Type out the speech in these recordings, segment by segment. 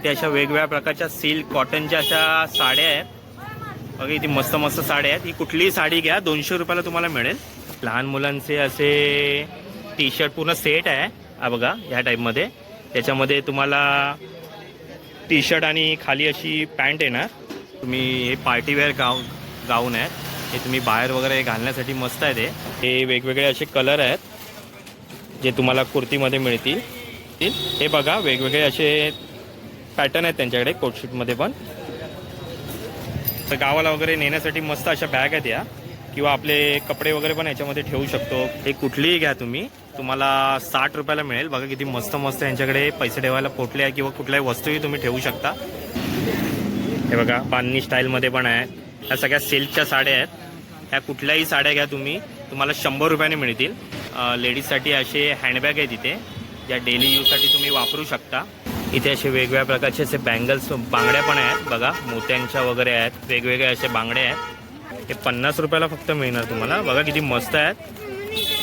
इथे अशा वेगवेगळ्या प्रकारच्या सिल्क कॉटनच्या अशा साड्या आहेत. बघा इथे मस्त मस्त साड्या आहेत. ही कुठलीही साडी घ्या दोनशे रुपयाला तुम्हाला मिळेल. लहान मुलांचे असे टी शर्ट पूर्ण सेट आहे. हा बघा ह्या टाईपमध्ये त्याच्यामध्ये तुम्हाला टी शर्ट आणि खाली अशी पॅन्ट येणार. तुम्ही हे पार्टीवेअर गाऊन गाऊन आहेत. हे तुम्ही बाहेर वगैरे घालण्यासाठी मस्त आहे ते. हे वेगवेगळे असे कलर आहेत जे तुम्हाला कुर्तीमध्ये मिळतील. हे बघा वेगवेगळे असे पॅटर्न आहेत त्यांच्याकडे कोटशीटमध्ये पण. तर गावाला वगैरे नेण्यासाठी मस्त अशा बॅग आहेत या. किंवा आपले कपडे वगैरे पण याच्यामध्ये ठेवू शकतो. हे कुठलीही घ्या तुम्ही. तुम्हाला साठ रुपयाला मिळेल. बघा किती मस्त मस्त यांच्याकडे पैसे ठेवायला पोटले आहे किंवा कुठल्याही वस्तूही तुम्ही ठेवू शकता. हे बघा बांधणी स्टाईलमध्ये पण आहे. ह्या सगळ्या सिल्कच्या साड्या आहेत. ह्या कुठल्याही साड्या घ्या तुम्ही. तुम्हाला शंभर रुपयाने मिळतील. लेडीजसाठी असे हँडबॅग आहेत इथे. ज्या डेली यूजसाठी तुम्ही वापरू शकता. इथे असे वेगवेगळ्या प्रकारचे असे बँगल्स बांगड्या पण आहेत. बघा मोत्यांच्या वगैरे आहेत. वेगवेगळे असे बांगडे आहेत. हे पन्नास रुपयाला फक्त मिळणार तुम्हाला. बघा किती मस्त आहेत.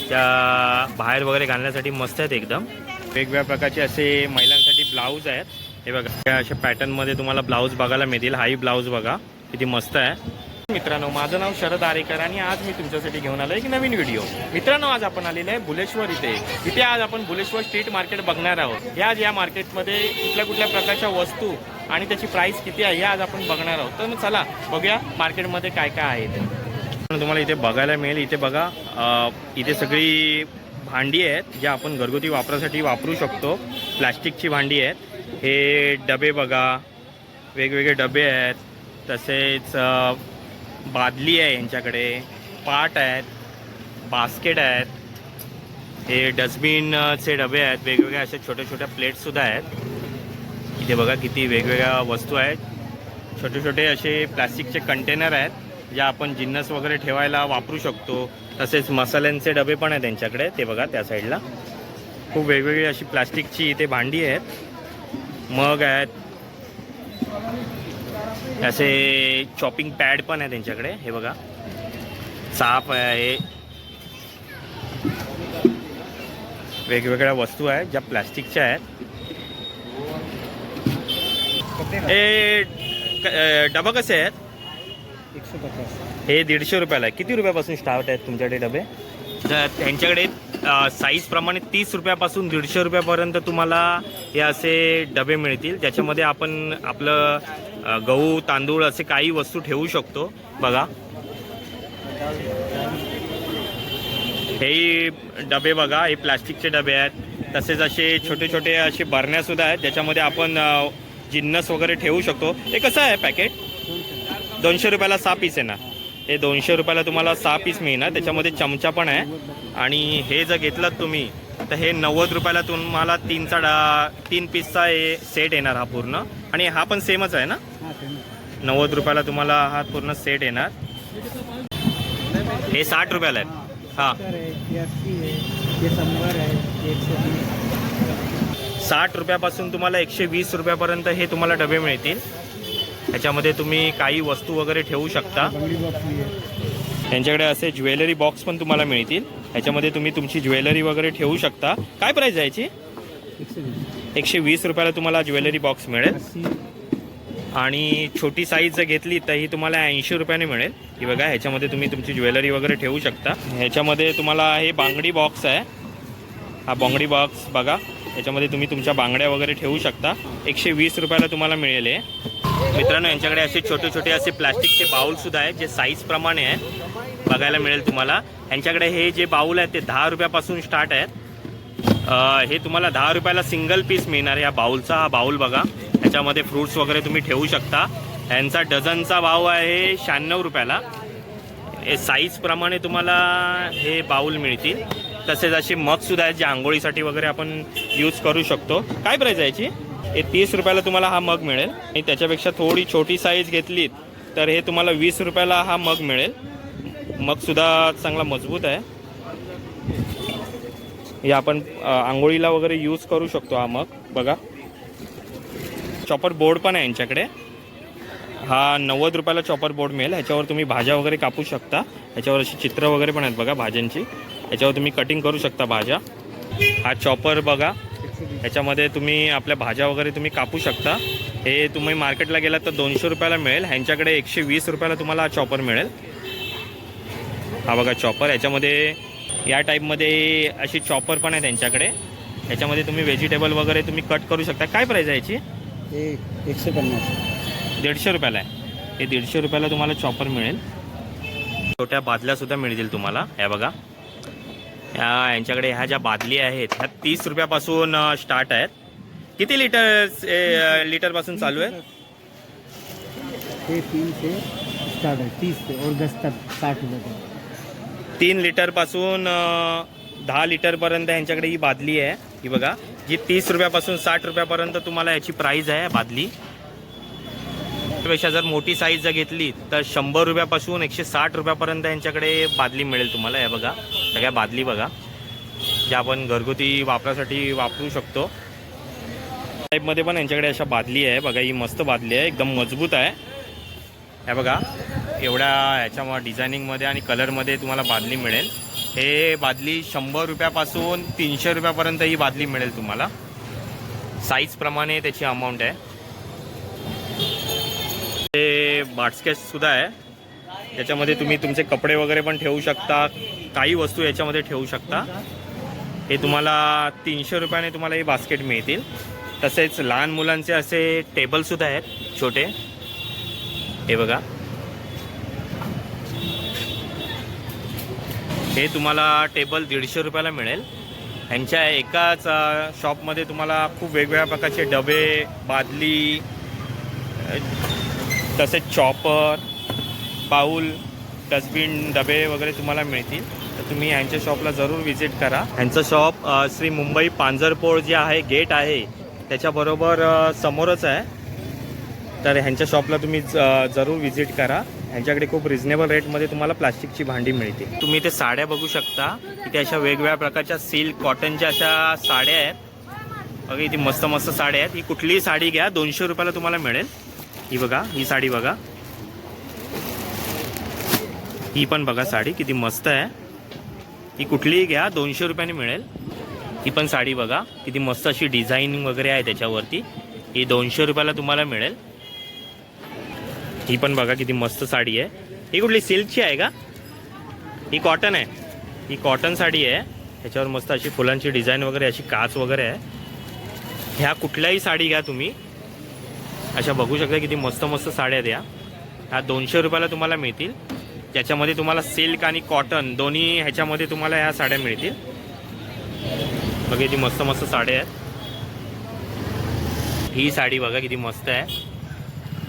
त्या बाहेर वगैरे घालण्यासाठी मस्त आहेत एकदम. वेगवेगळ्या प्रकारचे असे महिलांसाठी ब्लाऊज आहेत. हे बघा त्या अशा पॅटर्नमध्ये तुम्हाला ब्लाऊज बघायला मिळतील. हाही ब्लाऊज बघा किती मस्त आहे. मित्रांनो माझं नाव शरद आरेकर आणि आज मी तुमच्यासाठी घेऊन आलो एक नवीन व्हिडिओ. मित्रांनो आज आपण आलेलो आहे भुलेश्वर इथे. इथे आज आपण भुलेश्वर स्ट्रीट मार्केट बघणार आहोत. या आज या मार्केटमध्ये कुठल्या कुठल्या प्रकारच्या वस्तू आणि त्याची प्राइस किती आहे हे आज आपण बघणार आहोत. तर मग चला बघूया मार्केटमध्ये काय काय आहे ते. तुम्हाला इथे बघायला मिळेल. इथे बघा इथे सगळी भांडी आहेत ज्या आपण घरगुती वापरासाठी वापरू शकतो. प्लॅस्टिकची भांडी आहेत. हे डबे बघा वेगवेगळे डबे आहेत. तसेच बादली आहे यांच्याकडे पाट आहेत बास्केट आहेत हे डस्टबिनचे डबे आहेत वेगवेगळ्या अशा छोट्या छोट्या प्लेट्ससुद्धा आहेत. इथे बघा किती वेगवेगळ्या वस्तू आहेत. छोटे छोटे असे प्लॅस्टिकचे कंटेनर आहेत ज्या आपण जिन्नस वगैरे ठेवायला वापरू शकतो. तसेच मसाल्यांचे डबे पण आहेत त्यांच्याकडे ते बघा त्या साईडला. खूप वेगवेगळी अशी प्लास्टिकची इथे भांडी आहेत. मग आहेत. असे चॉपिंग पॅड पण आहे त्यांच्याकडे हे बघा. साप आहे वेगवेगळ्या वस्तू आहेत ज्या प्लॅस्टिकच्या आहेत. हे डबा कसे आहेत? एकशे पचास हे दीडशे रुपयाला आहे. किती रुपयापासून स्टार्ट आहेत तुमच्याकडे डबे? तर त्यांच्याकडे साईज प्रमाणे तीस रुपयापासून दीडशे रुपयापर्यंत तुम्हाला हे असे डबे मिळतील. ज्याच्यामध्ये आपण आपलं गहू तांदूळ असे काही वस्तू ठेवू शकतो. बघा. हे डबे बघा हे प्लास्टिकचे डबे आहेत. तसेच असे छोटे छोटे असे बरण्यासुद्धा आहेत ज्याच्यामध्ये आपण जिन्नस वगैरे ठेवू शकतो. हे कसं आहे पॅकेट? दोनशे रुपयाला सहा पीस आहे ना. हे दोनशे रुपयाला तुम्हाला सहा पीस मिळणार. त्याच्यामध्ये चमचा पण आहे. आणि हे जर घेतलं तुम्ही तर हे नव्वद रुपयाला तुम्हाला तीनचा डा तीन पीसचा हे सेट येणार हा पूर्ण. आणि हा पण सेमच आहे ना? नव्वद रुपयाला तुम्हाला हा पूर्ण सेट येणार. हे साठ रुपयाला आहे हां. साठ रुपयापासून तुम्हाला एकशे वीस रुपयापर्यंत हे तुम्हाला डबे मिळतील. ह्याच्यामध्ये तुम्ही काही वस्तू वगैरे ठेवू शकता. त्यांच्याकडे असे ज्वेलरी बॉक्स पण तुम्हाला मिळतील. ह्याच्यामध्ये तुम्ही तुमची ज्वेलरी वगैरे ठेवू शकता. काय प्राईस आहे याची? एकशे वीस. रुपयाला तुम्हाला ज्वेलरी बॉक्स मिळेल. आणि छोटी साईज जर घेतली तर ही तुम्हाला ऐंशी रुपयाने मिळेल. ही बघा ह्याच्यामध्ये तुम्ही तुमची ज्वेलरी वगैरे ठेवू शकता. ह्याच्यामध्ये तुम्हाला हे बांगडी बॉक्स आहे. हा बांगडी बॉक्स बघा. याच्यामध्ये तुम्ही तुमच्या बांगड्या वगैरे ठेवू शकता. एकशे वीस रुपयाला तुम्हाला मिळेल हे. मित्रांनो यांच्याकडे असे छोटे छोटे असे प्लास्टिकचे बाऊलसुद्धा आहेत जे साईजप्रमाणे आहेत. बघायला मिळेल तुम्हाला. यांच्याकडे हे जे बाऊल आहेत ते दहा रुपयापासून स्टार्ट आहेत. हे तुम्हाला दहा रुपयाला सिंगल पीस मिळणार या बाऊलचा हा बाऊल बघा. ह्याच्यामध्ये फ्रूट्स वगैरे तुम्ही ठेवू शकता. यांचा डझनचा भाव आहे शहाण्णव रुपयाला. साईजप्रमाणे तुम्हाला हे बाऊल मिळतील. तसेच असे मगसुद्धा आहेत जे आंघोळीसाठी वगैरे आपण यूज करू शकतो. काय प्राईज आहे याची? हे तीस रुपयाला तुम्हाला हा मग मिळेल. आणि त्याच्यापेक्षा थोडी छोटी साईज घेतलीत तर हे तुम्हाला वीस रुपयाला हा मग मिळेल. मगसुद्धा चांगला मजबूत आहे. हे आपण आंघोळीला वगैरे यूज करू शकतो हा मग. बघा. चॉपर बोर्ड पण आहे यांच्याकडे. हा नव्वद रुपयाला चॉपर बोर्ड मिळेल. ह्याच्यावर तुम्ही भाज्या वगैरे कापू शकता. ह्याच्यावर अशी चित्र वगैरे पण आहेत बघा भाज्यांची. ह्याच्यावर तुम्ही कटिंग करू शकता भाज्या. हा चॉपर बघा. ह्याच्यामध्ये तुम्ही आपल्या भाज्या वगैरे तुम्ही कापू शकता. हे तुम्ही मार्केटला गेलात तर दोनशे रुपयाला मिळेल. ह्यांच्याकडे एकशे वीस रुपयाला तुम्हाला हा चॉपर मिळेल. हा बघा चॉपर याच्यामध्ये या टाईपमध्ये अशी चॉपर पण आहे त्यांच्याकडे. याच्यामध्ये तुम्ही व्हेजिटेबल वगैरे तुम्ही कट करू शकता. काय प्राईज आहे याची? हे एकशे पन्नास. दीडशे रुपयाला आहे. हे दीडशे रुपयाला तुम्हाला चॉपर मिळेल. छोट्या बादल्यासुद्धा मिळतील तुम्हाला. ह्या बघा. ह्या यांच्याकडे ह्या ज्या बादली आहेत ह्या तीस रुपयापासून स्टार्ट आहेत. किती लिटर लिटरपासून चालू आहे? हे तीन स्टार्ट है तीस से और दस तक साठ रुपये तीन लिटरपासून दहा लिटरपर्यंत ह्यांच्याकडे ही बादली आहे. ही बघा. जी तीस रुपयापासून साठ रुपयापर्यंत तुम्हाला याची प्राईज आहे बादली. पेक्षा जर मोठी साईज जर घेतली तर शंभर रुपयापासून एकशे साठ रुपयापर्यंत यांच्याकडे बादली मिळेल तुम्हाला हे बघा. सगळ्या बादली बघा ज्या आपण घरगुती वापरासाठी वापरू शकतो. टाईपमध्ये पण यांच्याकडे अशा बादली आहे. बघा ही मस्त बादली आहे. एकदम मजबूत आहे. हे बघा एवढ्या ह्याच्या डिझायनिंगमध्ये आणि कलरमध्ये तुम्हाला बादली मिळेल. हे बादली शंभर रुपयापासून तीनशे रुपयापर्यंत ही बादली मिळेल तुम्हाला. साईजप्रमाणे त्याची अमाऊंट आहे. हे बाटस्केचसुद्धा आहे. याच्यामध्ये तुम्ही तुमचे कपडे वगैरे पण ठेवू शकता. काही वस्तू याच्यामध्ये ठेवू शकता. हे तुम्हाला तीनशे रुपयाने तुम्हाला हे बास्केट मिळतील. तसेच लहान मुलांचे असे टेबलसुद्धा आहेत छोटे. हे बघा. हे तुम्हाला टेबल दीडशे रुपयाला मिळेल. ह्यांच्या एकाच शॉपमध्ये तुम्हाला खूप वेगवेगळ्या प्रकारचे डबे बादली तसेच चॉपर बाऊल डस्टबिन डबे वगैरे तुम्हाला मिळतील. तर तुम्ही यांच्या शॉपला जरूर व्हिजिट करा. ह्यांचं शॉप श्री मुंबई पांजरपोळ जे आहे गेट आहे त्याच्याबरोबर समोरच आहे. तर ह्यांच्या शॉपला तुम्ही ज- जरूर व्हिजिट करा. ह्यांच्याकडे खूप रिझनेबल रेटमध्ये तुम्हाला प्लास्टिकची भांडी मिळते तुम्ही इथे साड्या बघू शकता. इथे अशा वेगवेगळ्या प्रकारच्या सिल्क कॉटनच्या अशा साड्या आहेत. बघा इथे मस्त मस्त साड्या आहेत. ही कुठलीही साडी घ्या दोनशे रुपयाला तुम्हाला मिळेल. ही बघा ही साडी बघा. ही पण बघा साडी किती मस्त आहे. ही कुठलीही घ्या दोनशे रुपयाने मिळेल. ही पण साडी बघा किती मस्त अशी डिझाईनिंग वगैरे आहे त्याच्यावरती. ही दोनशे रुपयाला तुम्हाला मिळेल. ही पण बघा किती मस्त साडी आहे. ही कुठली सिल्कची आहे का? ही कॉटन आहे. ही कॉटन साडी आहे. ह्याच्यावर मस्त अशी फुलांची डिझाईन वगैरे अशी काच वगैरे आहे. ह्या कुठल्याही साडी घ्या तुम्ही. अशा बघू शकता किती मस्त मस्त साड्या आहेत या. ह्या दोनशे रुपयाला तुम्हाला मिळतील. ज्याच्यामध्ये तुम्हाला सिल्क आणि कॉटन दोन्ही ह्याच्यामध्ये तुम्हाला ह्या साड्या मिळतील. बघा किती मस्त मस्त साड्या आहेत. ही साडी बघा किती मस्त आहे.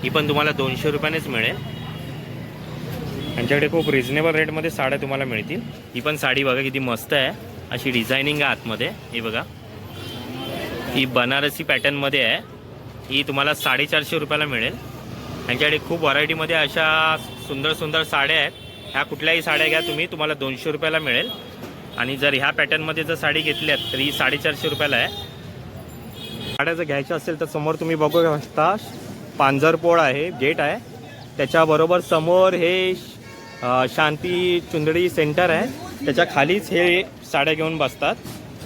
ही पण तुम्हाला दोनशे रुपयानेच मिळेल. यांच्याकडे खूप रिझनेबल रेटमध्ये साड्या तुम्हाला मिळतील. ही पण साडी बघा किती मस्त आहे. अशी डिझायनिंग आहे आतमध्ये. ही बघा. ही बनारसी पॅटर्नमध्ये आहे. ही तुम्हाला साडेचारशे रुपयाला मिळेल. यांच्याकडे खूप व्हरायटीमध्ये अशा सुंदर सुंदर साड्या आहेत. ह्या कुठल्याही साड्या घ्या तुम्ही. तुम्हाला दोनशे रुपयाला मिळेल. आणि जर ह्या पॅटर्नमध्ये जर साडी घेतल्यात तर ही साडेचारशे रुपयाला आहे. साड्या जर घ्यायच्या असेल तर समोर तुम्ही बघू शकता. पांजरपोळ आहे गेट आहे. त्याच्याबरोबर समोर हे शांती चुंदडी सेंटर आहे. त्याच्या खालीच हे साड्या घेऊन बसतात.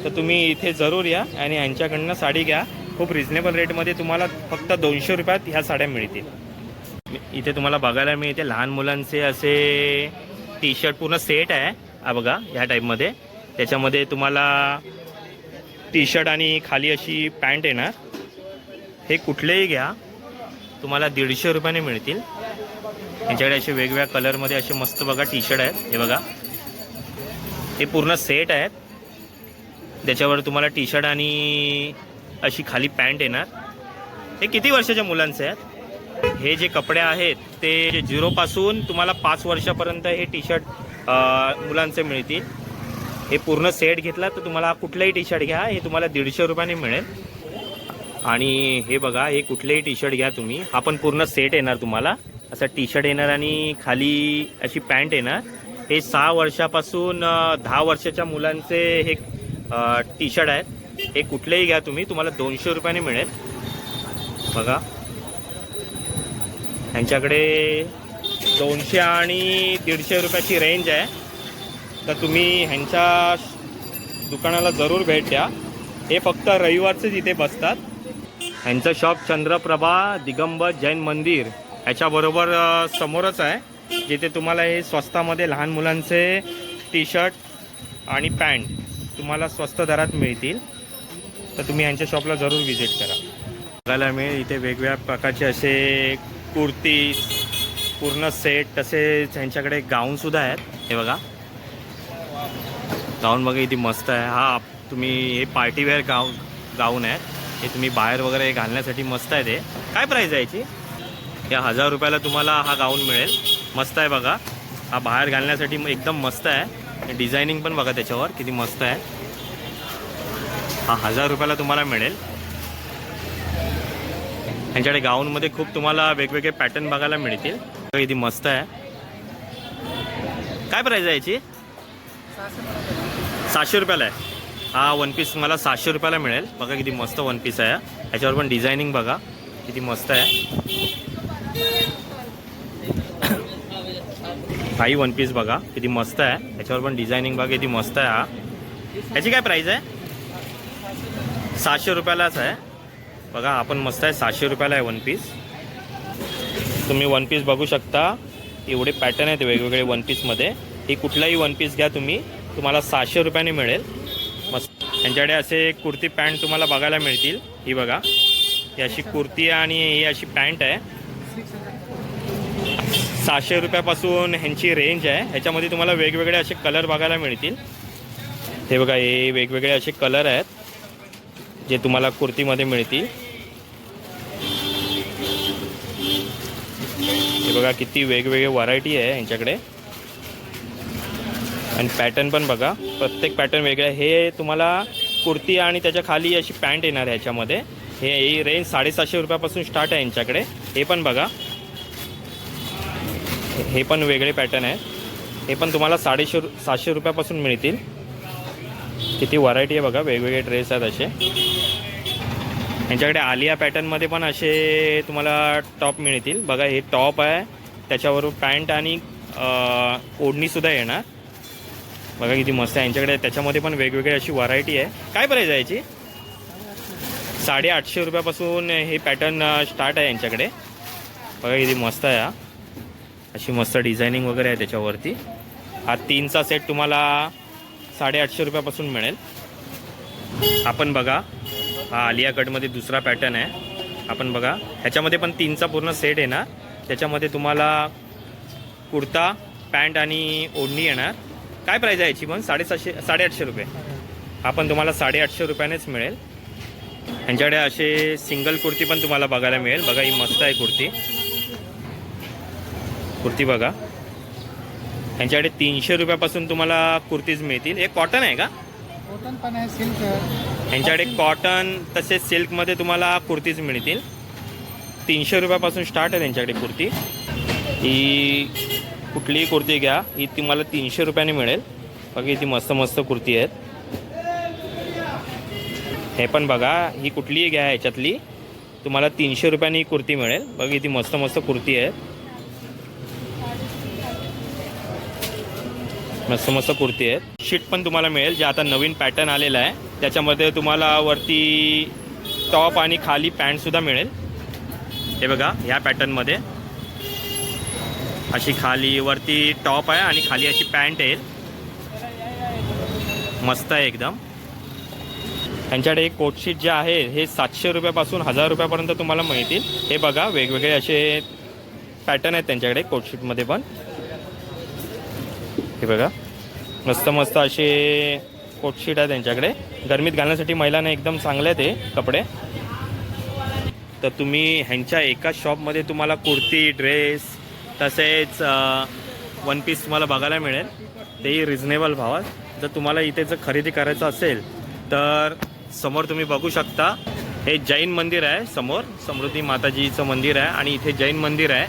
तर तुम्ही इथे जरूर या आणि यांच्याकडनं साडी घ्या. खूप रिजनेबल रेटमध्ये तुम्हाला फक्त दोनशे रुपयात ह्या साड्या मिळतील. इथे तुम्हाला बघायला मिळते लहान मुलांचे असे टी शर्ट पूर्ण सेट आहे. हा बघा ह्या टाईपमध्ये त्याच्यामध्ये तुम्हाला टी शर्ट आणि खाली अशी पॅन्ट येणार. हे कुठलेही घ्या. तुम्हाला दीडशे रुपयाने मिळतील. यांच्याकडे असे वेगवेगळ्या कलरमध्ये असे मस्त बघा टी शर्ट आहेत. हे बघा. हे पूर्ण सेट आहेत. त्याच्यावर तुम्हाला टी शर्ट आणि अशी खाली पॅन्ट येणार. हे किती वर्षाच्या मुलांचे आहेत? हे जे कपडे आहेत ते झिरोपासून तुम्हाला पाच वर्षापर्यंत हे टी शर्ट मुलांचे मिळतील. हे पूर्ण सेट घेतला तर तुम्हाला कुठलंही टी शर्ट घ्या. हे तुम्हाला दीडशे रुपयाने मिळेल. आणि हे बघा हे कुठलेही टी शर्ट घ्या तुम्ही. हा पण पूर्ण सेट येणार तुम्हाला. असा टी शर्ट येणार आणि खाली अशी पॅन्ट येणार. हे सहा वर्षापासून दहा वर्षाच्या मुलांचे हे टी शर्ट आहेत. हे कुठलेही घ्या तुम्ही. तुम्हाला दोनशे रुपयाने मिळेल. बघा. ह्यांच्याकडे दोनशे आणि दीडशे रुपयाची रेंज आहे. तर तुम्ही ह्यांच्या दुकानाला जरूर भेट द्या. हे फक्त रविवारचेच इथे बसतात. यांचं शॉप चंद्रप्रभा दिगंबर जैन मंदिर याच्याबरोबर समोरच आहे. जिथे तुम्हाला हे स्वस्तामध्ये लहान मुलांचे टी शर्ट आणि पॅन्ट तुम्हाला स्वस्त दरात मिळतील. तर तुम्ही यांच्या शॉपला जरूर व्हिजिट करा. बघायला मिळेल इथे वेगवेगळ्या प्रकारचे असे कुर्ती पूर्ण सेट तसेच यांच्याकडे गाऊनसुद्धा आहेत. हे बघा. गाऊन बघा इथे मस्त आहे. हा तुम्ही हे पार्टीवेअर गाऊन गाऊन आहे हे तुम्ही बाहेर वगैरे घालण्यासाठी मस्त आहे ते. काय प्राईज आहे याची? या हजार रुपयाला तुम्हाला हा गाऊन मिळेल. मस्त आहे बघा. हा बाहेर घालण्यासाठी एकदम मस्त आहे. डिझायनिंग पण बघा त्याच्यावर किती मस्त आहे. हा हजार रुपयाला तुम्हाला मिळेल. यांच्याकडे गाऊनमध्ये खूप तुम्हाला वेगवेगळे पॅटर्न बघायला मिळतील. किती मस्त आहे. काय प्राईज आहे याची? सहाशे रुपयाला आहे. हा वन पीस मला सहाशे रुपयाला मिळेल. बघा किती मस्त वन पीस आहे. याच्यावर पण डिझायनिंग बघा. किती मस्त आहे. हाही वन पीस बघा. किती मस्त आहे. याच्यावर पण डिझायनिंग बघा किती मस्त आहे हा. याची काय प्राईस आहे? सहाशे रुपयालाच आहे. बघा आपण मस्त आहे. सहाशे रुपयाला आहे वन पीस तुम्ही वन पीस बघू शकता. एवढे पॅटर्न आहेत वेगवेगळे वन पीसमध्ये ही कुठलाही वन पीस घ्या तुम्ही. तुम्हाला सहाशे रुपयाने मिळेल. मस्त यांच्याकडे असे कुर्ती पॅन्ट तुम्हाला बघायला मिळतील. ही बघा. ही अशी कुर्ती आणि ही अशी पॅन्ट आहे. सहाशे रुपयापासून ह्यांची रेंज आहे. ह्याच्यामध्ये तुम्हाला वेगवेगळे असे कलर बघायला मिळतील. हे बघा हे वेगवेगळे असे कलर आहेत जे तुम्हाला कुर्तीमध्ये मिळतील. हे बघा किती वेगवेगळे व्हरायटी आहे यांच्याकडे आणि पॅटर्न पण बघा. प्रत्येक पॅटर्न वेगळं आहे. हे तुम्हाला कुर्ती आणि त्याच्याखाली अशी पॅन्ट येणार आहे याच्यामध्ये हे ही रेंज साडेसातशे रुपयापासून स्टार्ट आहे यांच्याकडे. हे पण बघा. हे- पण वेगळे पॅटर्न आहेत. हे पण तुम्हाला साडेशे सातशे रुपयापासून मिळतील. किती व्हरायटी आहे बघा. वेगवेगळे ड्रेस आहेत असे. यांच्याकडे आलिया पॅटर्नमध्ये पण असे तुम्हाला टॉप मिळतील. बघा हे टॉप आहे. त्याच्यावर पॅन्ट आणि ओढणीसुद्धा येणार. बघा किती मस्त आहे. यांच्याकडे त्याच्यामध्ये पण वेगवेगळी अशी व्हरायटी आहे. काय प्राईज आहे याची? साडेआठशे रुपयापासून हे पॅटर्न स्टार्ट आहे यांच्याकडे. बघा किती मस्त आहे हा. अशी मस्त डिझायनिंग वगैरे आहे त्याच्यावरती. हा तीनचा सेट तुम्हाला साडेआठशे रुपयापासून मिळेल. आपण बघा. हा आलिया कटमध्ये दुसरा पॅटर्न आहे. आपण बघा. ह्याच्यामध्ये पण तीनचा पूर्ण सेट येणार त्याच्यामध्ये तुम्हाला कुर्ता पॅन्ट आणि ओढणी येणार. काय प्राईज आहे याची पण? साडेसातशे साडेआठशे रुपये. हा पण तुम्हाला साडेआठशे रुपयानेच मिळेल. ह्यांच्याकडे असे सिंगल कुर्ती पण तुम्हाला बघायला मिळेल. बघा ही मस्त आहे कुर्ती. कुर्ती बघा. ह्यांच्याकडे तीनशे रुपयापासून तुम्हाला कुर्तीज मिळतील. हे कॉटन आहे का? कॉटन पण आहे सिल्क ह्यांच्याकडे कॉटन तसेच सिल्कमध्ये तुम्हाला कुर्तीज मिळतील. तीनशे रुपयापासून स्टार्ट आहे त्यांच्याकडे कुर्ती. ही कुठलीही कुर्ती घ्या. ही तुम्हाला तीनशे रुपयाने मिळेल. बघा इथे मस्त मस्त कुर्ती आहेत. हे पण बघा ही कुठलीही घ्या ह्याच्यातली. तुम्हाला तीनशे रुपयाने ही कुर्ती मिळेल. बघा इथे मस्त मस्त कुर्ती आहेत. मस्त मस्त कुर्ती आहेत. शीट पण तुम्हाला मिळेल जे आता नवीन पॅटर्न आलेला आहे. त्याच्यामध्ये तुम्हाला वरती टॉप आणि खाली पॅन्टसुद्धा मिळेल. हे बघा ह्या पॅटर्नमध्ये अशी खाली वरती टॉप आहे आणि खाली अशी पॅन्ट आहे. मस्त आहे एकदम. त्यांच्याकडे कोटशीट जे आहे हे सातशे रुपयापासून हजार रुपयापर्यंत तुम्हाला मिळतील. हे बघा वेगवेगळे असे पॅटर्न आहेत त्यांच्याकडे कोटशीटमध्ये पण. हे बघा मस्त मस्त असे कोटशीट आहे त्यांच्याकडे. गरमीत घालण्यासाठी महिलांना एकदम चांगले आहेत हे कपडे. तर तुम्ही ह्यांच्या एका शॉपमध्ये तुम्हाला कुर्ती ड्रेस तसेच वन पीस तुम्हाला बघायला मिळेल. तेही रिझनेबल भावात. जर तुम्हाला इथे जर खरेदी करायचं असेल तर समोर तुम्ही बघू शकता हे जैन मंदिर आहे समोर. समृद्धी माताजीचं मंदिर आहे आणि इथे जैन मंदिर आहे.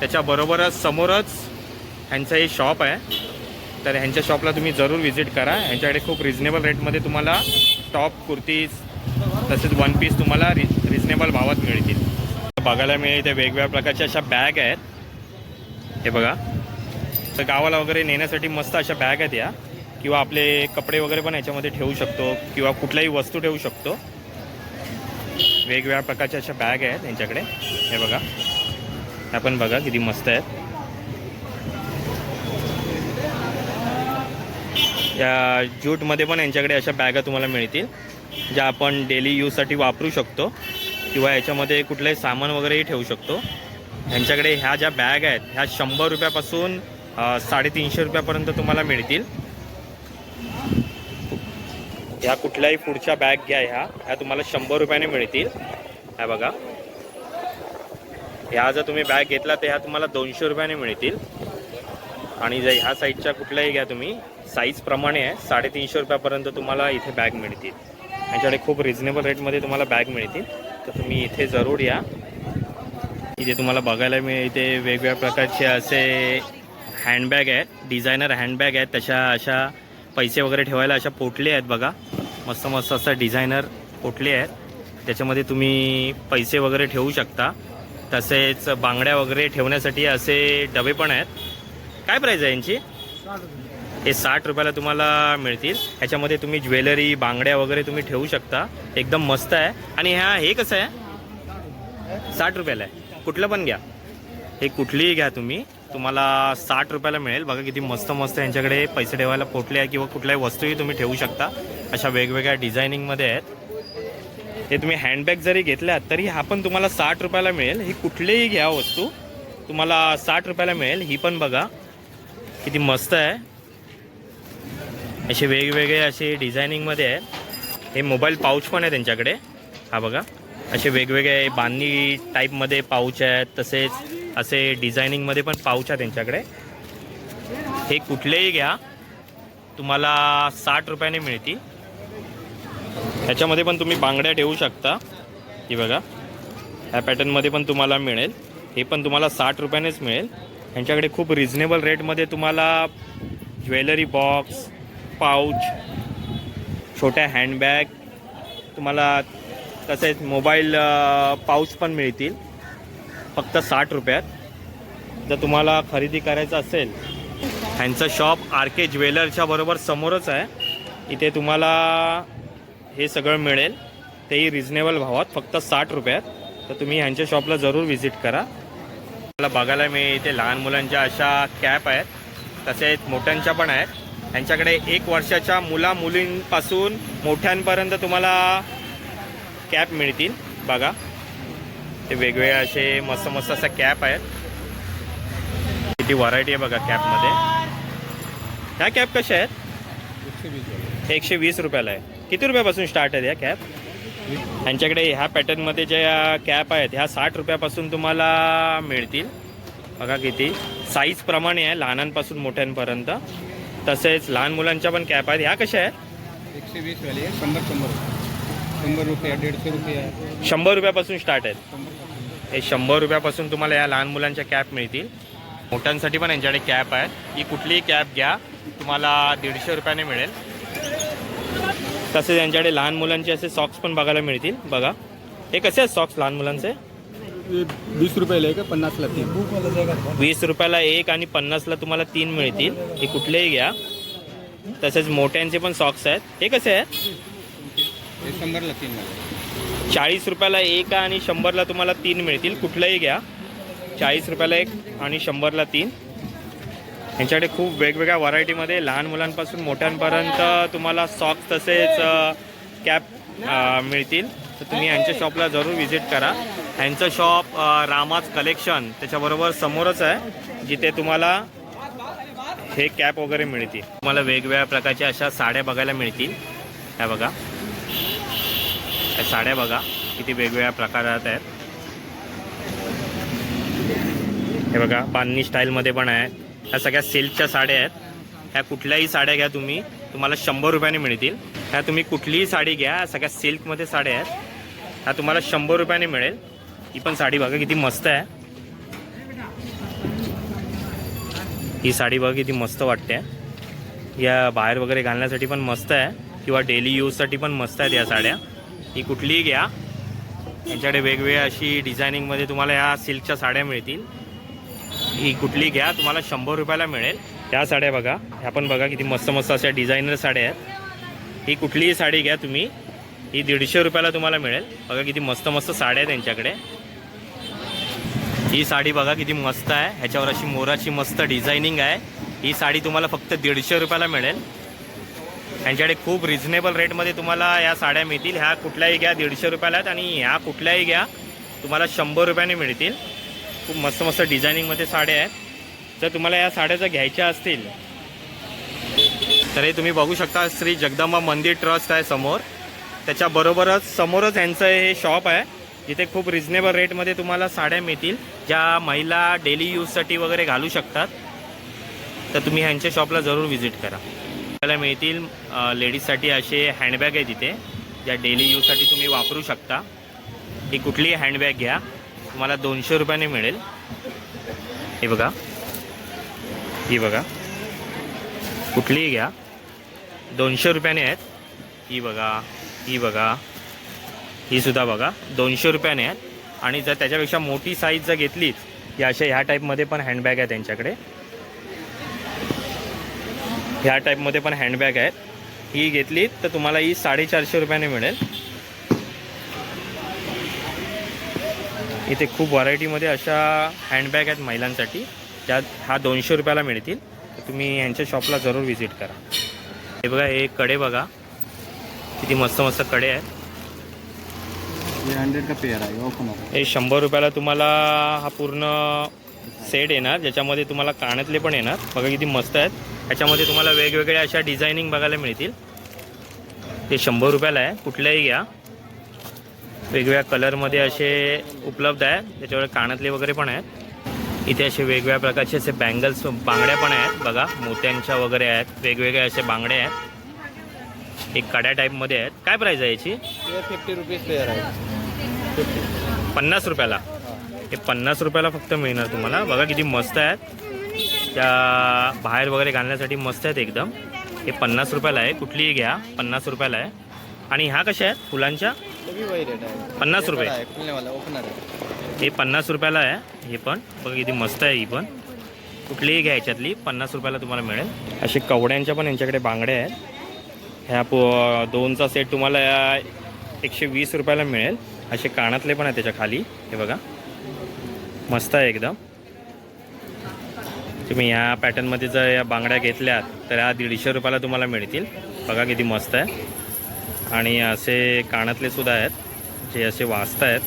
त्याच्याबरोबरच समोरच ह्यांचं हे शॉप आहे. तर ह्यांच्या शॉपला तुम्ही जरूर व्हिजिट करा. ह्यांच्याकडे खूप रिजनेबल रेटमध्ये तुम्हाला टॉप कुर्तीज तसेच वन पीस तुम्हाला रि रिजनेबल भावात मिळतील. बघायला मिळेल ते वेगवेगळ्या प्रकारच्या अशा बॅग आहेत. हे बघा. तर गावाला वगैरे नेण्यासाठी मस्त अशा बॅग आहेत या. किंवा आपले कपडे वगैरे पण याच्यामध्ये ठेवू शकतो. किंवा कुठल्याही वस्तू ठेवू शकतो. वेगवेगळ्या प्रकारच्या अशा बॅग आहेत यांच्याकडे हे बघा. ह्या पण बघा किती मस्त आहेत. या ज्यूटमध्ये पण यांच्याकडे अशा बॅगा तुम्हाला मिळतील. ज्या आपण डेली यूजसाठी वापरू शकतो. किंवा याच्यामध्ये कुठलंही सामान वगैरेही ठेवू शकतो. ह्यांच्याकडे ह्या ज्या बॅग आहेत ह्या शंभर रुपयापासून साडेतीनशे रुपयापर्यंत तुम्हाला मिळतील. ह्या कुठल्याही पुढच्या बॅग घ्या ह्या. ह्या तुम्हाला शंभर रुपयाने मिळतील. ह्या बघा. ह्या जर तुम्ही बॅग घेतला तर ह्या तुम्हाला दोनशे रुपयाने मिळतील. आणि जर ह्या साईजच्या कुठल्याही घ्या तुम्ही साईजप्रमाणे आहे साडेतीनशे रुपयापर्यंत तुम्हाला इथे बॅग मिळतील. यांच्याकडे खूप रिझनेबल रेटमध्ये तुम्हाला बॅग मिळतील. तर तुम्ही इथे जरूर या. इथे तुम्हाला बघायला मिळेल इथे वेगवेगळ्या प्रकारचे असे हँडबॅग आहेत डिझायनर हँडबॅग आहेत. तशा अशा पैसे वगैरे ठेवायला अशा पोटले आहेत बघा. मस्त मस्त असं डिझायनर पोटले आहेत. त्याच्यामध्ये तुम्ही पैसे वगैरे ठेवू शकता. तसेच बांगड्या वगैरे ठेवण्यासाठी असे डबे पण आहेत. काय प्राईज आहे यांची? हे साठ रुपयाला तुम्हाला मिळतील. ह्याच्यामध्ये तुम्ही ज्वेलरी बांगड्या वगैरे तुम्ही ठेवू शकता. एकदम मस्त आहे. आणि ह्या हे कसं आहे? साठ रुपयाला आहे. कुठलं पण घ्या. हे कुठलीही घ्या तुम्ही. तुम्हाला साठ रुपयाला मिळेल. बघा किती मस्त मस्त यांच्याकडे पैसे ठेवायला पोटले आहे किंवा कुठल्याही वस्तूही तुम्ही ठेवू शकता. अशा वेगवेगळ्या डिझायनिंगमध्ये आहेत. हे तुम्ही हँडबॅग जरी घेतल्यात तरी हा पण तुम्हाला साठ रुपयाला मिळेल. ही कुठलीही घ्या वस्तू. तुम्हाला साठ रुपयाला मिळेल. ही पण बघा. किती मस्त आहे. असे वेगवेगळे असे डिझायनिंगमध्ये आहेत. हे मोबाईल पाऊच पण आहे त्यांच्याकडे. हा बघा. असे वेगवेगळे बांधणी टाईपमध्ये पाऊच आहेत तसेच असे डिझायनिंगमध्ये पण पाऊच आहे त्यांच्याकडे. हे कुठलेही घ्या तुम्हाला साठ रुपयाने मिळतील. ह्याच्यामध्ये पण तुम्ही बांगड्या ठेवू शकता. ही बघा ह्या पॅटर्नमध्ये पण तुम्हाला मिळेल. हे पण तुम्हाला साठ रुपयानेच मिळेल. ह्यांच्याकडे खूप रिझनेबल रेटमध्ये तुम्हाला ज्वेलरी बॉक्स पाऊच छोट्या हँडबॅग तुम्हाला तसेच मोबाईल पाऊच पण मिळतील. फक्त साठ रुपयात. जर तुम्हाला खरेदी करायचं असेल ह्यांचं शॉप आर के ज्वेलरच्या बरोबर समोरच आहे. इथे तुम्हाला हे सगळं मिळेल. तेही रिजनेबल भावात फक्त साठ रुपयात. तर तुम्ही ह्यांच्या शॉपला जरूर व्हिजिट करा. मला बघायला मिळेल इथे लहान मुलांच्या अशा कॅप आहेत. तसेच मोठ्यांच्या पण आहेत. ह्यांच्याकडे एक वर्षाच्या मुला मुलींपासून मोठ्यांपर्यंत तुम्हाला कॅप मिळतील. बघा. ते वेगवेगळे असे मस्त मस्त अशा कॅप आहेत. किती व्हरायटी आहे बघा कॅपमध्ये. ह्या कॅप कशा आहेत? एकशे वीस रुपयाला आहे. किती रुपयापासून स्टार्ट आहेत या कॅप? यांच्याकडे ह्या पॅटर्नमध्ये ज्या कॅप आहेत ह्या साठ रुपयापासून तुम्हाला मिळतील. बघा किती. साईजप्रमाणे आहे लहानांपासून मोठ्यांपर्यंत. तसेच लहान मुलांच्या पण कॅप आहेत. ह्या कशा आहेत? एकशे वीसवाली आहे शंभर शंभर शंभर रुपये दीडशे रुपये. शंभर रुपयापासून स्टार्ट आहेत. हे शंभर रुपयापासून तुम्हाला या लहान मुलांच्या कॅप मिळतील. मोठ्यांसाठी पण यांच्याकडे कॅप आहेत. ही कुठलीही कॅप घ्या तुम्हाला दीडशे रुपयाने मिळेल. तसेच यांच्याकडे लहान मुलांचे असे सॉक्स पण बघायला मिळतील. बघा. हे कसे आहेत सॉक्स लहान मुलांचे? वीस रुपयाला आहे का पन्नासला तीन. वीस रुपयाला एक आणि पन्नासला तुम्हाला तीन मिळतील. हे कुठलेही घ्या. तसेच मोठ्यांचे पण सॉक्स आहेत. हे कसे आहेत? हे शंभरला तीन आहे चाळीस रुपयाला एक आणि शंभरला तुम्हाला तीन मिळतील. कुठलंही घ्या. चाळीस रुपयाला एक आणि शंभरला तीन. यांच्याकडे खूप वेगवेगळ्या व्हरायटीमध्ये लहान मुलांपासून मोठ्यांपर्यंत तुम्हाला सॉक्स तसेच कॅप मिळतील. तर तुम्ही यांच्या शॉपला जरूर व्हिजिट करा. यांचं शॉप रामाज कलेक्शन त्याच्याबरोबर समोरच आहे जिथे तुम्हाला हे कॅप वगैरे मिळतील. तुम्हाला वेगवेगळ्या प्रकारच्या अशा साड्या बघायला मिळतील. ह्या बघा. या साड्या बघा किती वेगवेगळ्या प्रकारात आहेत. हे बघा बांधणी स्टाईलमध्ये पण आहे. ह्या सगळ्या सिल्कच्या साड्या आहेत. ह्या कुठल्याही साड्या घ्या तुम्ही तुम्हाला शंभर रुपयाने मिळतील. ह्या तुम्ही कुठलीही साडी घ्या ह्या सगळ्या सिल्कमध्ये साड्या आहेत. ह्या तुम्हाला शंभर रुपयाने मिळेल. ही पण साडी बघा किती मस्त आहे. ही साडी बघा किती मस्त वाटते. या बाहेर वगैरे घालण्यासाठी पण मस्त आहे किंवा डेली यूजसाठी पण मस्त आहेत या साड्या. ही कुठलीही घ्या. यांच्याकडे वेगवेगळ्या अशी डिझायनिंगमध्ये तुम्हाला या सिल्कच्या साड्या मिळतील. ही कुठली घ्या तुम्हाला शंभर रुपयाला मिळेल. त्या साड्या बघा. ह्या पण बघा किती मस्त मस्त अशा डिझायनर साड्या आहेत. ही कुठलीही साडी घ्या तुम्ही. ही दीडशे रुपयाला तुम्हाला मिळेल. बघा किती मस्त मस्त साड्या आहेत त्यांच्याकडे. ही साडी बघा किती मस्त आहे. ह्याच्यावर अशी मोराची मस्त डिझायनिंग आहे. ही साडी तुम्हाला फक्त दीडशे रुपयाला मिळेल. यांच्याकडे खूप रिझनेबल रेटमध्ये तुम्हाला या साड्या मिळतील. ह्या कुठल्याही घ्या दीडशे रुपयाला आहेत आणि ह्या कुठल्याही घ्या तुम्हाला शंभर रुपयाने मिळतील. खूप मस्त मस्त डिझायनिंगमध्ये साड्या आहेत. जर तुम्हाला या साड्या जर घ्यायच्या असतील तर हे तुम्ही बघू शकता श्री जगदंबा मंदिर ट्रस्ट आहे समोर. त्याच्याबरोबरच समोरच यांचं हे शॉप आहे. जिथे खूप रिझनेबल रेटमध्ये तुम्हाला साड्या मिळतील ज्या महिला डेली यूजसाठी वगैरे घालू शकतात. तर तुम्ही ह्यांच्या शॉपला जरूर व्हिजिट करा. आपल्याला मिळतील लेडीजसाठी असे हँडबॅग आहे तिथे ज्या डेली यूजसाठी तुम्ही वापरू शकता. ही कुठलीही हँडबॅग घ्या तुम्हाला दोनशे रुपयाने मिळेल. हे बघा. ही बघा. कुठलीही घ्या. दोनशे रुपयाने आहेत. ही बघा. ही बघा. ही सुद्धा बघा. दोनशे रुपयाने आहेत. आणि जर त्याच्यापेक्षा मोठी साईज जर घेतलीच या अशा ह्या टाईपमध्ये पण हँडबॅग आहे त्यांच्याकडे. ह्या टाईपमध्ये पण हँडबॅग आहेत. ही घेतली तर तुम्हाला ही साडेचारशे रुपयाने मिळेल. इथे खूप व्हरायटीमध्ये अशा हँडबॅग आहेत महिलांसाठी. त्या हा दोनशे रुपयाला मिळतील. तुम्ही यांच्या शॉपला जरूर व्हिजिट करा. हे बघा हे कडे बघा. किती मस्त मस्त कडे आहेत. हंड्रेड का ओपन आहे. हे शंभर रुपयाला तुम्हाला हा पूर्ण सेट येणार ज्याच्यामध्ये तुम्हाला कानातले पण येणार. बघा किती मस्त आहेत. ह्याच्यामध्ये तुम्हाला वेगवेगळ्या अशा डिझायनिंग बघायला मिळतील. ते शंभर रुपयाला आहे. कुठल्याही घ्या. वेगवेगळ्या कलरमध्ये असे उपलब्ध आहेत त्याच्यावर कानातले वगैरे पण आहेत. इथे असे वेगवेगळ्या प्रकारचे असे बँगल्स बांगड्या पण आहेत. बघा मोत्यांच्या वगैरे आहेत. वेगवेगळ्या असे बांगड्या आहेत. एक कड्या टाईपमध्ये आहेत. काय प्राईज आहे याची? फिफ्टी रुपीज पेयर आहे. पन्नास रुपयाला. हे पन्नास रुपयाला फक्त मिळणार तुम्हाला. बघा किती मस्त आहेत. त्या बाहेर वगैरे घालण्यासाठी मस्त आहेत एकदम. हे पन्नास रुपयाला आहे. कुठलीही घ्या. पन्नास रुपयाला आहे. आणि ह्या कशा आहेत? फुलांच्या? पन्नास रुपये. हे पन्नास रुपयाला आहे. हे पण. बघा किती मस्त आहे ही पण. कुठलीही घ्या ह्याच्यातली. पन्नास रुपयाला तुम्हाला मिळेल. असे कवड्यांच्या पण यांच्याकडे बांगड्या आहेत. ह्या पो दोनचा सेट तुम्हाला एकशे वीस रुपयाला मिळेल. असे कानातले पण आहेत त्याच्याखाली. हे बघा. मस्त आहे एकदम. तुम्ही ह्या पॅटर्नमध्ये जर या बांगड्या घेतल्यात तर ह्या दीडशे रुपयाला तुम्हाला मिळतील. बघा किती मस्त आहे. आणि असे कानातले सुद्धा आहेत जे असे वाचत आहेत.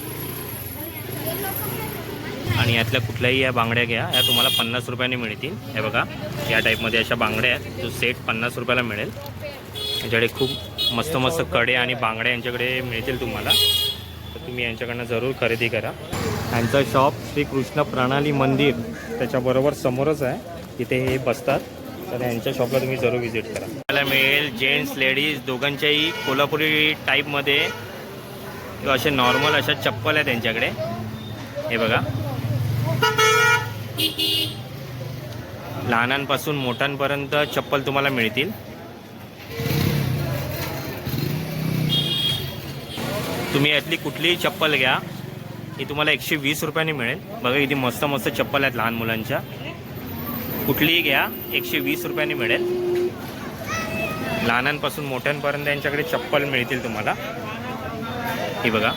आणि यातल्या कुठल्याही या बांगड्या घ्या या तुम्हाला पन्नास रुपयाने मिळतील. हे बघा या टाईपमध्ये अशा बांगड्या आहेत. जो सेट पन्नास रुपयाला मिळेल. याच्याकडे खूप मस्त मस्त कडे आणि बांगड्या यांच्याकडे मिळतील तुम्हाला. तर तुम्ही यांच्याकडनं जरूर खरेदी करा. यांचं शॉप श्री कृष्ण प्रणाली मंदिर त्याच्याबरोबर समोरच आहे. तिथे हे बसतात. तर यांच्या शॉपला तुम्ही जरूर व्हिजिट करा. तुम्हाला मिळेल जेंट्स लेडीज दोघांच्याही कोल्हापुरी टाईपमध्ये किंवा असे नॉर्मल अशा चप्पल आहे त्यांच्याकडे. हे बघा. लहानांपासून मोठ्यांपर्यंत चप्पल तुम्हाला मिळतील. तुम्ही यातली कुठलीही चप्पल घ्या. ही तुम्हाला एकशे वीस रुपयाने मिळेल. बघा इथे मस्त मस्त चप्पल आहेत लहान मुलांच्या. कुठलीही घ्या एकशे वीस रुपयाने मिळेल. लहानांपासून मोठ्यांपर्यंत यांच्याकडे चप्पल मिळतील तुम्हाला. ही बघा.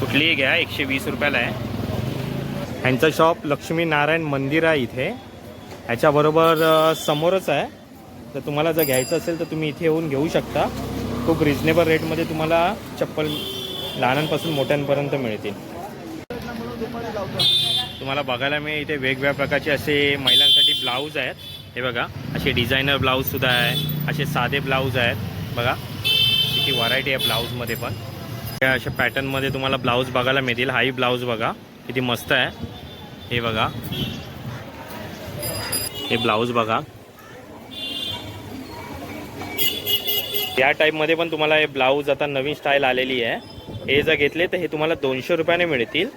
कुठलीही घ्या एकशे वीस रुपयाला आहे. ह्यांचं शॉप लक्ष्मीनारायण मंदिर आहे इथे. ह्याच्याबरोबर समोरच आहे. तर तुम्हाला जर घ्यायचं असेल तर तुम्ही इथे येऊन घेऊ शकता. खूप रिजनेबल रेटमध्ये तुम्हाला चप्पल लहानांपासून मोठ्यांपर्यंत मिळतील. तुम्हाला बघायला मिळेल इथे वेगवेगळ्या प्रकारचे असे महिलांसाठी ब्लाऊज आहेत. हे बघा असे डिझायनर ब्लाऊजसुद्धा आहे असे साधे ब्लाऊज आहेत. बघा किती व्हरायटी आहे ब्लाऊजमध्ये पण. अशा पॅटर्नमध्ये तुम्हाला ब्लाऊज बघायला मिळतील. हाही ब्लाऊज बघा किती मस्त आहे. हे बघा. हे ब्लाऊज बघा. या टाईपमध्ये पण तुम्हाला हे ब्लाऊज आता नवीन स्टाईल आलेली आहे. हे जर घेतले तर हे तुम्हाला दोनशे रुपयाने मिळतील.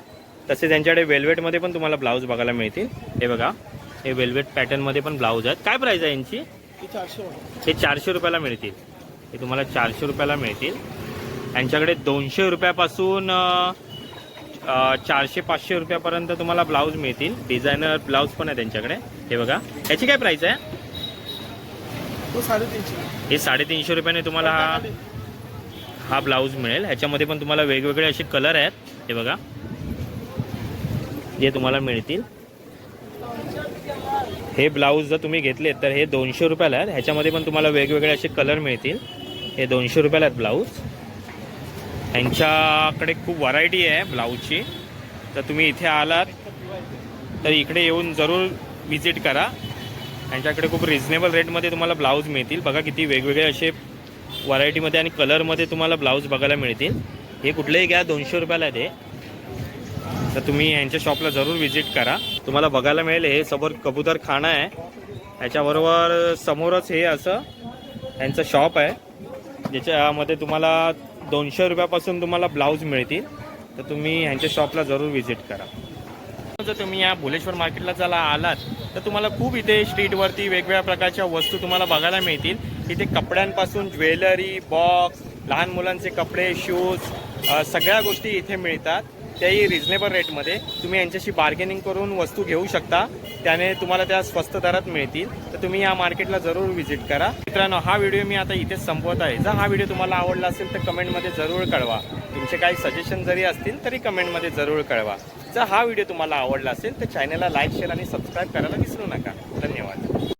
तसेच त्यांच्याकडे वेल्वेटमध्ये पण तुम्हाला ब्लाऊज बघायला मिळतील. हे बघा हे वेल्वेट पॅटर्नमध्ये पण ब्लाऊज आहेत. काय प्राईज आहे यांची? चारशे हे चारशे रुपयाला मिळतील. हे तुम्हाला चारशे रुपयाला मिळतील. यांच्याकडे दोनशे रुपयापासून चारशे पाचशे रुपयापर्यंत तुम्हाला ब्लाऊज मिळतील. डिझायनर ब्लाऊज पण आहे त्यांच्याकडे. हे बघा याची काय प्राइस आहे? तो साडेतीनशे हे साडेतीनशे रुपयाने तुम्हाला हा हा ब्लाऊज मिळेल. ह्याच्यामध्ये पण तुम्हाला वेगवेगळे असे कलर आहेत. हे बघा. जे तुम्हाला मिळतील. हे ब्लाऊज जर तुम्ही घेतलेत तर हे दोनशे रुपयाला आहेत. ह्याच्यामध्ये पण तुम्हाला वेगवेगळे असे कलर मिळतील. हे दोनशे रुपयाला आहेत ब्लाऊज. ह्यांच्याकडे खूप व्हरायटी आहे ब्लाऊजची. तर तुम्ही इथे आलात तर इकडे येऊन जरूर व्हिजिट करा. यांच्याकडे खूप रिजनेबल रेटमध्ये तुम्हाला ब्लाऊज मिळतील. बघा किती वेगवेगळे असे व्हरायटीमध्ये आणि कलरमध्ये तुम्हाला ब्लाऊज बघायला मिळतील. हे कुठलेही घ्या दोनशे रुपयाला आहे ते तर तुम्ही यांच्या शॉपला जरूर व्हिजिट करा. तुम्हाला बघायला मिळेल हे समोर कबूतर खाणं आहे. याच्याबरोबर समोरच हे असं यांचं शॉप आहे. ज्याच्यामध्ये तुम्हाला दोनशे रुपयापासून तुम्हाला ब्लाऊज मिळतील. तर तुम्ही ह्यांच्या शॉपला जरूर व्हिजिट करा. जर तुम्ही या भुलेश्वर मार्केटला जर आलात तर तुम्हाला खूप इथे स्ट्रीटवरती वेगवेगळ्या प्रकारच्या वस्तू तुम्हाला बघायला मिळतील. इथे कपड्यांपासून ज्वेलरी बॉक्स लहान मुलांचे कपडे शूज सगळ्या गोष्टी इथे मिळतात. त्याही रिजनेबल रेटमध्ये तुम्ही यांच्याशी बार्गेनिंग करून वस्तू घेऊ शकता. त्याने तुम्हाला त्या स्वस्त दरात मिळतील. तर तुम्ही या मार्केटला जरूर व्हिजिट करा. मित्रांनो हा व्हिडिओ मी आता इथेच संपवत आहे. जर हा व्हिडिओ तुम्हाला आवडला असेल तर कमेंटमध्ये जरूर कळवा. तुमचे काही सजेशन जरी असतील तरी कमेंटमध्ये जरूर कळवा. आजचा हा व्हिडिओ तुम्हाला आवडला असेल तर चॅनलला लाईक शेअर आणि सबस्क्राईब करायला विसरू नका. धन्यवाद.